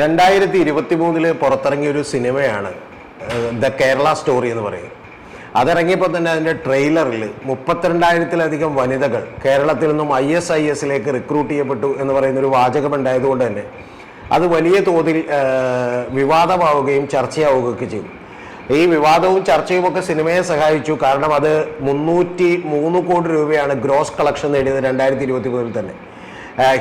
രണ്ടായിരത്തി ഇരുപത്തി മൂന്നിൽ പുറത്തിറങ്ങിയ ഒരു സിനിമയാണ് ദ കേരള സ്റ്റോറി എന്ന് പറയും. അതിറങ്ങിയപ്പോൾ തന്നെ അതിന്റെ ട്രെയിലറിൽ മുപ്പത്തിരണ്ടായിരത്തിലധികം വനിതകൾ കേരളത്തിൽ നിന്നും ഐ എസ് ഐ എസിലേക്ക് റിക്രൂട്ട് ചെയ്യപ്പെട്ടു എന്ന് പറയുന്ന ഒരു വാചകം ഉണ്ടായതുകൊണ്ട് തന്നെ അത് വലിയ തോതിൽ വിവാദമാവുകയും ചർച്ചയാവുകയൊക്കെ ചെയ്തു. ഈ വിവാദവും ചർച്ചയും ഒക്കെ സിനിമയെ സഹായിച്ചു. കാരണം അത് മുന്നൂറ്റി മൂന്ന് കോടി രൂപയാണ് ഗ്രോസ് കളക്ഷൻ നേടിയത് രണ്ടായിരത്തി ഇരുപത്തി മൂന്നിൽ തന്നെ.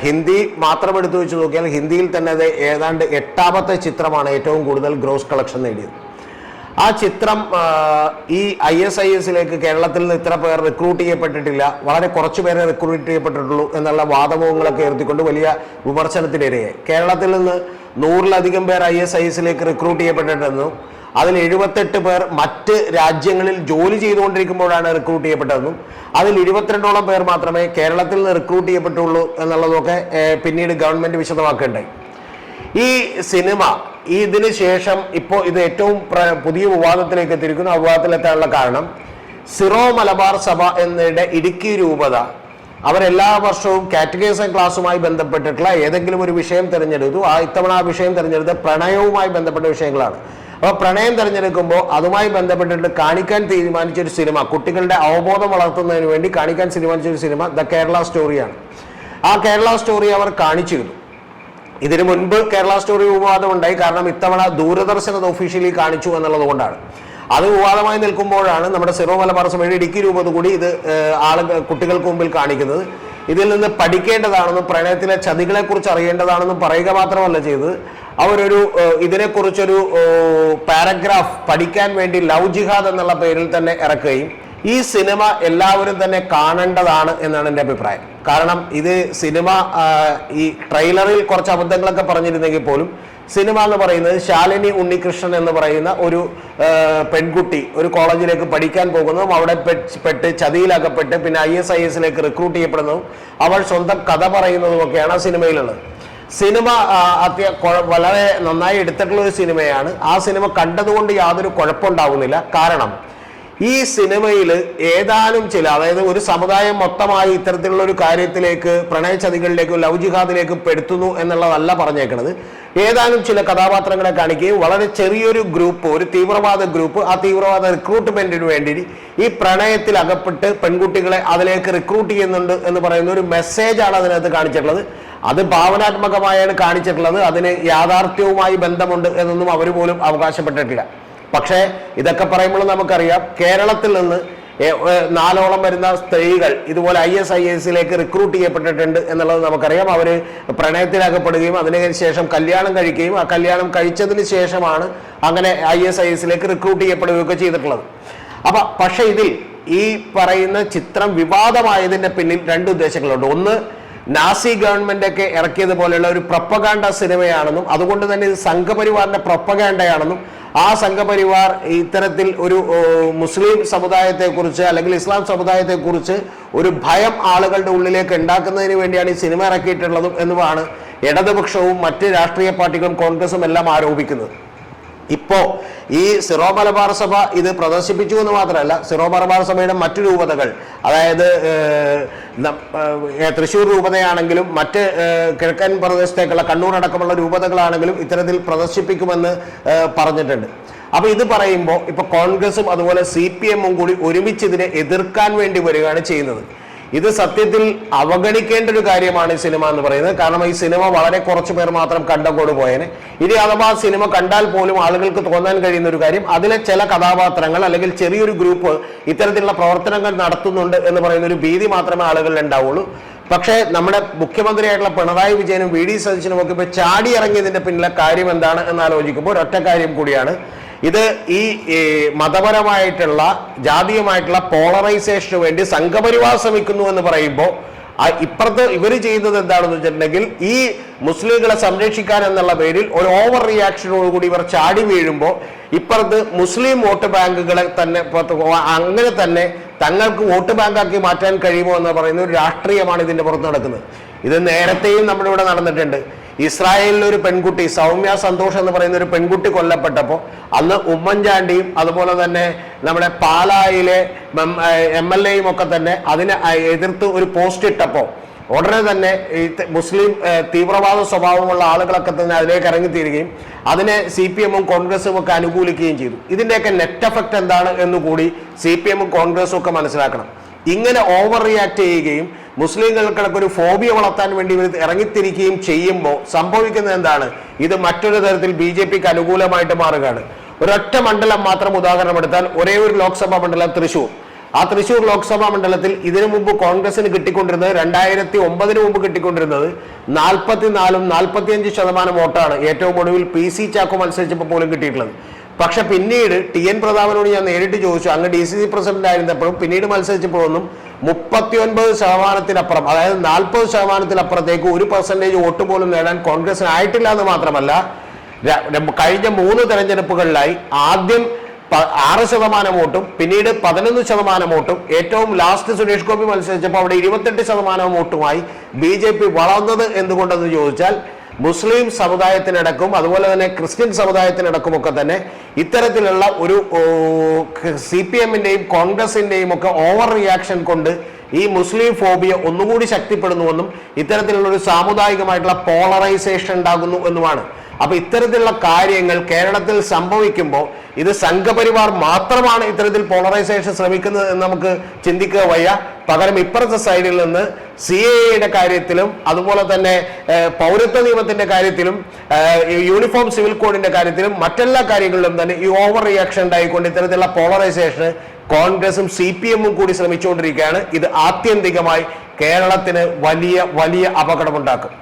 ഹിന്ദി മാത്രം എടുത്തു വെച്ച് നോക്കിയാൽ ഹിന്ദിയിൽ തന്നെ അത് ഏതാണ്ട് എട്ടാമത്തെ ചിത്രമാണ് ഏറ്റവും കൂടുതൽ ഗ്രോസ് കളക്ഷൻ നേടിയത്. ആ ചിത്രം ഈ ഐ എസ് ഐ എസിലേക്ക് കേരളത്തിൽ നിന്ന് ഇത്ര പേർ റിക്രൂട്ട് ചെയ്യപ്പെട്ടിട്ടില്ല. വളരെ കുറച്ച് പേരെ റിക്രൂട്ട് ചെയ്യപ്പെട്ടിട്ടുള്ളൂ എന്നുള്ള വാദമുഖങ്ങളൊക്കെ ഉയർത്തിക്കൊണ്ട് വലിയ വിമർശനത്തിനിരയായി. കേരളത്തിൽ നിന്ന് നൂറിലധികം പേർ ഐ എസ് ഐ എസിലേക്ക് റിക്രൂട്ട് ചെയ്യപ്പെട്ടിട്ടെന്നും അതിൽ എഴുപത്തെട്ട് പേർ മറ്റ് രാജ്യങ്ങളിൽ ജോലി ചെയ്തുകൊണ്ടിരിക്കുമ്പോഴാണ് റിക്രൂട്ട് ചെയ്യപ്പെട്ടതെന്നും അതിൽ ഇരുപത്തിരണ്ടോളം പേർ മാത്രമേ കേരളത്തിൽ നിന്ന് റിക്രൂട്ട് ചെയ്യപ്പെട്ടുള്ളൂ എന്നുള്ളതൊക്കെ പിന്നീട് ഗവൺമെന്റ് വിശദമാക്കുകയുണ്ടായി ഈ സിനിമ ഇതിന് ശേഷം ഇപ്പോൾ ഇത് ഏറ്റവും പുതിയ വിവാദത്തിലേക്ക് എത്തിയിരിക്കുന്നു. ആ വിവാദത്തിലെത്താനുള്ള കാരണം സിറോ മലബാർ സഭ എന്നിവയുടെ ഇടുക്കി രൂപത. അവരെല്ലാ വർഷവും കാറ്റഗറൈസേഷൻ ക്ലാസ്സുമായി ബന്ധപ്പെട്ടിട്ടുള്ള ഏതെങ്കിലും ഒരു വിഷയം തിരഞ്ഞെടുത്തു. ആ ഇത്തവണ ആ വിഷയം തിരഞ്ഞെടുത്ത് പ്രണയവുമായി ബന്ധപ്പെട്ട വിഷയങ്ങളാണ്. അപ്പോൾ പ്രണയം തിരഞ്ഞെടുക്കുമ്പോൾ അതുമായി ബന്ധപ്പെട്ടിട്ട് കാണിക്കാൻ തീരുമാനിച്ച ഒരു സിനിമ കുട്ടികളുടെ അവബോധം വളർത്തുന്നതിന് വേണ്ടി കാണിക്കാൻ തീരുമാനിച്ച ഒരു സിനിമ ദ കേരള സ്റ്റോറിയാണ്. ആ കേരള സ്റ്റോറി അവർ കാണിച്ചിരുന്നു. ഇതിനു മുൻപ് കേരള സ്റ്റോറി വിവാദം ഉണ്ടായി. കാരണം ഇത്തവണ ദൂരദർശൻ അത് ഒഫീഷ്യലി കാണിച്ചു എന്നുള്ളത് കൊണ്ടാണ്. അത് വിവാദമായി നിൽക്കുമ്പോഴാണ് നമ്മുടെ സിറോ മലബാർ സഭയുടെ ഇടുക്കി രൂപത കൂടി ഇത് ആൾ കുട്ടികൾക്ക് മുമ്പിൽ കാണിക്കുന്നത്. ഇതിൽ നിന്ന് പഠിക്കേണ്ടതാണെന്നും പ്രണയത്തിലെ ചതികളെ കുറിച്ച് അറിയേണ്ടതാണെന്നും പറയുക മാത്രമല്ല ചെയ്തത്. അവരൊരു ഇതിനെക്കുറിച്ചൊരു പാരഗ്രാഫ് പഠിക്കാൻ വേണ്ടി ലവ് ജിഹാദ് എന്നുള്ള പേരിൽ തന്നെ ഇറക്കുകയും ഈ സിനിമ എല്ലാവരും തന്നെ കാണേണ്ടതാണ് എന്നാണ് എന്റെ അഭിപ്രായം. കാരണം ഇത് സിനിമ ഈ ട്രെയിലറിൽ കുറച്ച് അബദ്ധങ്ങളൊക്കെ പറഞ്ഞിരുന്നെങ്കിൽ പോലും സിനിമ എന്ന് പറയുന്നത് ശാലിനി ഉണ്ണികൃഷ്ണൻ എന്ന് പറയുന്ന ഒരു പെൺകുട്ടി ഒരു കോളേജിലേക്ക് പഠിക്കാൻ പോകുന്നതും അവിടെ പെട്ട് ചതിയിലകപ്പെട്ട് പിന്നെ ഐ എസ് ഐ എസിലേക്ക് റിക്രൂട്ട് ചെയ്യപ്പെടുന്നതും അവൾ സ്വന്തം കഥ പറയുന്നതും ഒക്കെയാണ് ആ സിനിമയിലുള്ളത്. സിനിമ അത്യ വളരെ നന്നായി എടുത്തിട്ടുള്ള ഒരു സിനിമയാണ്. ആ സിനിമ കണ്ടതുകൊണ്ട് യാതൊരു കുഴപ്പമുണ്ടാവുന്നില്ല. കാരണം ഈ സിനിമയിൽ ഏതാനും ചില അതായത് ഒരു സമുദായം മൊത്തമായി ഇത്തരത്തിലുള്ള ഒരു കാര്യത്തിലേക്ക് പ്രണയചതികളിലേക്കും ലവ് ജിഹാദിലേക്കും പെടുത്തുന്നു എന്നുള്ളതല്ല പറഞ്ഞേക്കണത്. ഏതാനും ചില കഥാപാത്രങ്ങളെ കാണിക്കുകയും വളരെ ചെറിയൊരു ഗ്രൂപ്പ് ഒരു തീവ്രവാദ ഗ്രൂപ്പ് ആ തീവ്രവാദ റിക്രൂട്ട്മെന്റിന് വേണ്ടി ഈ പ്രണയത്തിൽ അകപ്പെട്ട് പെൺകുട്ടികളെ അതിലേക്ക് റിക്രൂട്ട് ചെയ്യുന്നുണ്ട് എന്ന് പറയുന്ന ഒരു മെസ്സേജാണ് അതിനകത്ത് കാണിച്ചിട്ടുള്ളത്. അത് ഭാവനാത്മകമായാണ് കാണിച്ചിട്ടുള്ളത്. അതിന് യാഥാർത്ഥ്യവുമായി ബന്ധമുണ്ട് എന്നൊന്നും അവർ പോലും അവകാശപ്പെട്ടിട്ടില്ല. പക്ഷേ ഇതൊക്കെ പറയുമ്പോൾ നമുക്കറിയാം കേരളത്തിൽ നിന്ന് നാലോളം വരുന്ന സ്ത്രീകൾ ഇതുപോലെ ഐ എസ് ഐ എസിലേക്ക് റിക്രൂട്ട് ചെയ്യപ്പെട്ടിട്ടുണ്ട് എന്നുള്ളത് നമുക്കറിയാം. അവർ പ്രണയത്തിലകപ്പെടുകയും അതിനുശേഷം കല്യാണം കഴിക്കുകയും ആ കല്യാണം കഴിച്ചതിന് ശേഷമാണ് അങ്ങനെ ഐ എസ് ഐ എസിലേക്ക് റിക്രൂട്ട് ചെയ്യപ്പെടുകയൊക്കെ ചെയ്തിട്ടുള്ളത്. അപ്പൊ പക്ഷേ ഇതിൽ ഈ പറയുന്ന ചിത്രം വിവാദമായതിന്റെ പിന്നിൽ രണ്ട് ഉദ്ദേശങ്ങളുണ്ട്. ഒന്ന് നാസി ഗവൺമെന്റ് ഒക്കെ ഇറക്കിയത് പോലെയുള്ള ഒരു പ്രപ്പകാണ്ട സിനിമയാണെന്നും അതുകൊണ്ട് തന്നെ ഇത് സംഘപരിവാറിന്റെ പ്രപ്പകാണ്ടയാണെന്നും ആ സംഘപരിവാർ ഇത്തരത്തിൽ ഒരു മുസ്ലിം സമുദായത്തെക്കുറിച്ച് അല്ലെങ്കിൽ ഇസ്ലാം സമുദായത്തെക്കുറിച്ച് ഒരു ഭയം ആളുകളുടെ ഉള്ളിലേക്ക് ഉണ്ടാക്കുന്നതിന് വേണ്ടിയാണ് ഈ സിനിമ ഇറക്കിയിട്ടുള്ളതും എന്നുമാണ് ഇടതുപക്ഷവും മറ്റ് രാഷ്ട്രീയ പാർട്ടികളും കോൺഗ്രസും എല്ലാം ആരോപിക്കുന്നത്. ഇപ്പോ ഈ സിറോ മലബാർ സഭ ഇത് പ്രദർശിപ്പിച്ചു എന്ന് മാത്രമല്ല സിറോ മലബാർ സഭയുടെ മറ്റു രൂപതകൾ അതായത് തൃശ്ശൂർ രൂപതയാണെങ്കിലും മറ്റ് കിഴക്കൻ പ്രദേശത്തേക്കുള്ള കണ്ണൂർ അടക്കമുള്ള രൂപതകളാണെങ്കിലും ഇത്തരത്തിൽ പ്രദർശിപ്പിക്കുമെന്ന് പറഞ്ഞിട്ടുണ്ട്. അപ്പൊ ഇത് പറയുമ്പോൾ ഇപ്പൊ കോൺഗ്രസും അതുപോലെ സി പി എമ്മും കൂടി ഒരുമിച്ച് ഇതിനെ എതിർക്കാൻ വേണ്ടി വരികയാണ് ചെയ്യുന്നത്. ഇത് സത്യത്തിൽ അവഗണിക്കേണ്ട ഒരു കാര്യമാണ് ഈ സിനിമ എന്ന് പറയുന്നത്. കാരണം ഈ സിനിമ വളരെ കുറച്ചു പേർ മാത്രം കണ്ടങ്ങോട് പോയേനെ. ഇനി അഥവാ സിനിമ കണ്ടാൽ പോലും ആളുകൾക്ക് തോന്നാൻ കഴിയുന്ന ഒരു കാര്യം അതിലെ ചില കഥാപാത്രങ്ങൾ അല്ലെങ്കിൽ ചെറിയൊരു ഗ്രൂപ്പ് ഇത്തരത്തിലുള്ള പ്രവർത്തനങ്ങൾ നടത്തുന്നുണ്ട് എന്ന് പറയുന്ന ഒരു ഭീതി മാത്രമേ ആളുകളിൽ ഉണ്ടാവുള്ളൂ. പക്ഷേ നമ്മുടെ മുഖ്യമന്ത്രിയായിട്ടുള്ള പിണറായി വിജയനും വി ഡി സതീശനും ഒക്കെ ഇപ്പോൾ ചാടി ഇറങ്ങിയതിന്റെ പിന്നിലെ കാര്യം എന്താണ് എന്ന് ആലോചിക്കുമ്പോൾ ഒരൊറ്റ കാര്യം കൂടിയാണ്. ഇത് ഈ മതപരമായിട്ടുള്ള ജാതീയമായിട്ടുള്ള പോളറൈസേഷന് വേണ്ടി സംഘപരിവാർ ശ്രമിക്കുന്നു എന്ന് പറയുമ്പോൾ ഇപ്പുറത്ത് ഇവർ ചെയ്യുന്നത് എന്താണെന്ന് വെച്ചിട്ടുണ്ടെങ്കിൽ ഈ മുസ്ലിങ്ങളെ സംരക്ഷിക്കാൻ എന്നുള്ള പേരിൽ ഒരു ഓവർ റിയാക്ഷനോടുകൂടി ഇവർ ചാടി വീഴുമ്പോൾ ഇപ്പുറത്ത് മുസ്ലിം വോട്ട് ബാങ്കുകളെ തന്നെ അങ്ങനെ തന്നെ തങ്ങൾക്ക് വോട്ട് ബാങ്കാക്കി മാറ്റാൻ കഴിയുമോ എന്ന് പറയുന്ന ഒരു രാഷ്ട്രീയമാണ് ഇതിന്റെ പുറത്ത് നടക്കുന്നത്. ഇത് നേരത്തെയും നമ്മുടെ ഇവിടെ നടന്നിട്ടുണ്ട്. ഇസ്രായേലിലെ ഒരു പെൺകുട്ടി സൗമ്യ സന്തോഷ് എന്ന് പറയുന്ന ഒരു പെൺകുട്ടി കൊല്ലപ്പെട്ടപ്പോൾ അന്ന് ഉമ്മൻചാണ്ടിയും അതുപോലെ തന്നെ നമ്മുടെ പാലായിലെ എം എൽ എയും ഒക്കെ തന്നെ അതിനെ എതിർത്ത് ഒരു പോസ്റ്റ് ഇട്ടപ്പോൾ ഉടനെ തന്നെ ഈ മുസ്ലിം തീവ്രവാദ സ്വഭാവമുള്ള ആളുകളൊക്കെ തന്നെ അതിലേക്ക് ഇറങ്ങിത്തീരുകയും അതിനെ സി പി എമ്മും കോൺഗ്രസും ഒക്കെ അനുകൂലിക്കുകയും ചെയ്തു. ഇതിന്റെയൊക്കെ നെറ്റ് എഫക്റ്റ് എന്താണ് എന്ന് കൂടി സി പി എമ്മും കോൺഗ്രസും ഒക്കെ മനസ്സിലാക്കണം. ഇങ്ങനെ ഓവർ റിയാക്ട് ചെയ്യുകയും മുസ്ലിങ്ങൾക്കിടക്ക് ഒരു ഫോബിയ വളർത്താൻ വേണ്ടി ഇവർ ഇറങ്ങിത്തിരിക്കുകയും ചെയ്യുമ്പോൾ സംഭവിക്കുന്നത് എന്താണ്? ഇത് മറ്റൊരു തരത്തിൽ ബി ജെ പിക്ക് അനുകൂലമായിട്ട് മാറുകയാണ്. ഒരൊറ്റ മണ്ഡലം മാത്രം ഉദാഹരണം എടുത്താൽ ഒരേ ഒരു ലോക്സഭാ മണ്ഡലം തൃശൂർ. ആ തൃശൂർ ലോക്സഭാ മണ്ഡലത്തിൽ ഇതിനു മുമ്പ് കോൺഗ്രസിന് കിട്ടിക്കൊണ്ടിരുന്നത് രണ്ടായിരത്തി ഒമ്പതിന് മുമ്പ് കിട്ടിക്കൊണ്ടിരുന്നത് നാൽപ്പത്തിനാലും നാൽപ്പത്തിയഞ്ച് ശതമാനം വോട്ടാണ് ഏറ്റവും ഒടുവിൽ പി സി ചാക്കോ മത്സരിച്ചപ്പോൾ പോലും കിട്ടിയിട്ടുള്ളത്. പക്ഷെ പിന്നീട് ടി എൻ പ്രതാപനോട് ഞാൻ നേരിട്ട് ചോദിച്ചു. അങ്ങ് ഡി സി സി പ്രസിഡന്റ് ആയിരുന്നപ്പോഴും പിന്നീട് മത്സരിച്ചപ്പോഴൊന്നും മുപ്പത്തി ഒൻപത് ശതമാനത്തിനപ്പുറം അതായത് നാൽപ്പത് ശതമാനത്തിനപ്പുറത്തേക്ക് ഒരു പെർസെന്റേജ് വോട്ട് പോലും നേടാൻ കോൺഗ്രസിന് ആയിട്ടില്ല എന്ന് മാത്രമല്ല കഴിഞ്ഞ മൂന്ന് തെരഞ്ഞെടുപ്പുകളിലായി ആദ്യം ആറ് ശതമാനം വോട്ടും പിന്നീട് പതിനൊന്ന് ശതമാനം വോട്ടും ഏറ്റവും ലാസ്റ്റ് സുരേഷ് ഗോപി മത്സരിച്ചപ്പോൾ അവിടെ ഇരുപത്തെട്ട് ശതമാനം വോട്ടുമായി ബി ജെ പി വളർന്നത് എന്തുകൊണ്ടെന്ന് ചോദിച്ചാൽ മുസ്ലിം സമുദായത്തിനടക്കം അതുപോലെ തന്നെ ക്രിസ്ത്യൻ സമുദായത്തിനടക്കുമൊക്കെ തന്നെ ഇത്തരത്തിലുള്ള ഒരു സി പി എമ്മിന്റെയും കോൺഗ്രസിന്റെയും ഒക്കെ ഓവർ റിയാക്ഷൻ കൊണ്ട് ഈ മുസ്ലിം ഫോബിയ ഒന്നുകൂടി ശക്തിപ്പെടുന്നുവെന്നും ഇത്തരത്തിലുള്ള ഒരു സാമുദായികമായിട്ടുള്ള പോളറൈസേഷൻ ഉണ്ടാകുന്നു എന്നുമാണ് അപ്പൊ ഇത്തരത്തിലുള്ള കാര്യങ്ങൾ കേരളത്തിൽ സംഭവിക്കുമ്പോൾ ഇത് സംഘപരിവാർ മാത്രമാണ് ഇത്തരത്തിൽ പോളറൈസേഷൻ ശ്രമിക്കുന്നത് എന്ന് നമുക്ക് ചിന്തിക്കുക വയ്യ. പകരം ഇപ്പുറത്തെ സൈഡിൽ നിന്ന് സി എയുടെ കാര്യത്തിലും അതുപോലെ തന്നെ പൗരത്വ നിയമത്തിന്റെ കാര്യത്തിലും യൂണിഫോം സിവിൽ കോഡിന്റെ കാര്യത്തിലും മറ്റെല്ലാ കാര്യങ്ങളിലും തന്നെ ഈ ഓവർ റിയാക്ഷൻ ഉണ്ടായിക്കൊണ്ട് ഇത്തരത്തിലുള്ള പോളറൈസേഷൻ കോൺഗ്രസും സി പി എമ്മും കൂടി ശ്രമിച്ചുകൊണ്ടിരിക്കുകയാണ്. ഇത് ആത്യന്തികമായി കേരളത്തിന് വലിയ വലിയ അപകടമുണ്ടാക്കും.